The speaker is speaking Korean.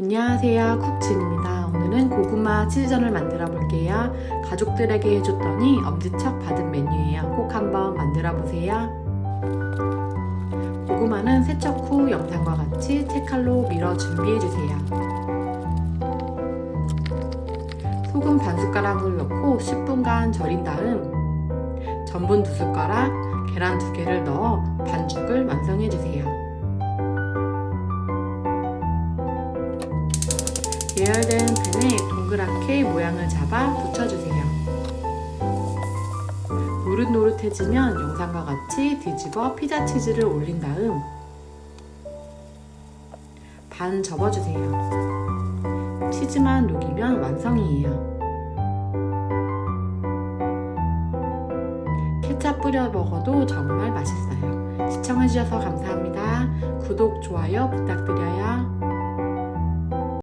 안녕하세요. 쿡진입니다. 오늘은 고구마 치즈전을 만들어 볼게요. 가족들에게 해줬더니 엄지척 받은 메뉴예요. 꼭 한번 만들어 보세요. 고구마는 세척 후 영상과 같이 채칼로 밀어 준비해 주세요. 소금 반 숟가락을 넣고 10분간 절인 다음 전분 두 숟가락 계란 두 개를 넣어 반죽을 완성해 주세요 예열된 팬에 동그랗게 모양을 잡아 붙여주세요. 노릇노릇해지면 영상과 같이 뒤집어 피자 치즈를 올린 다음 반 접어주세요. 치즈만 녹이면 완성이에요. 케찹 뿌려 먹어도 정말 맛있어요. 시청해주셔서 감사합니다. 구독, 좋아요 부탁드려요.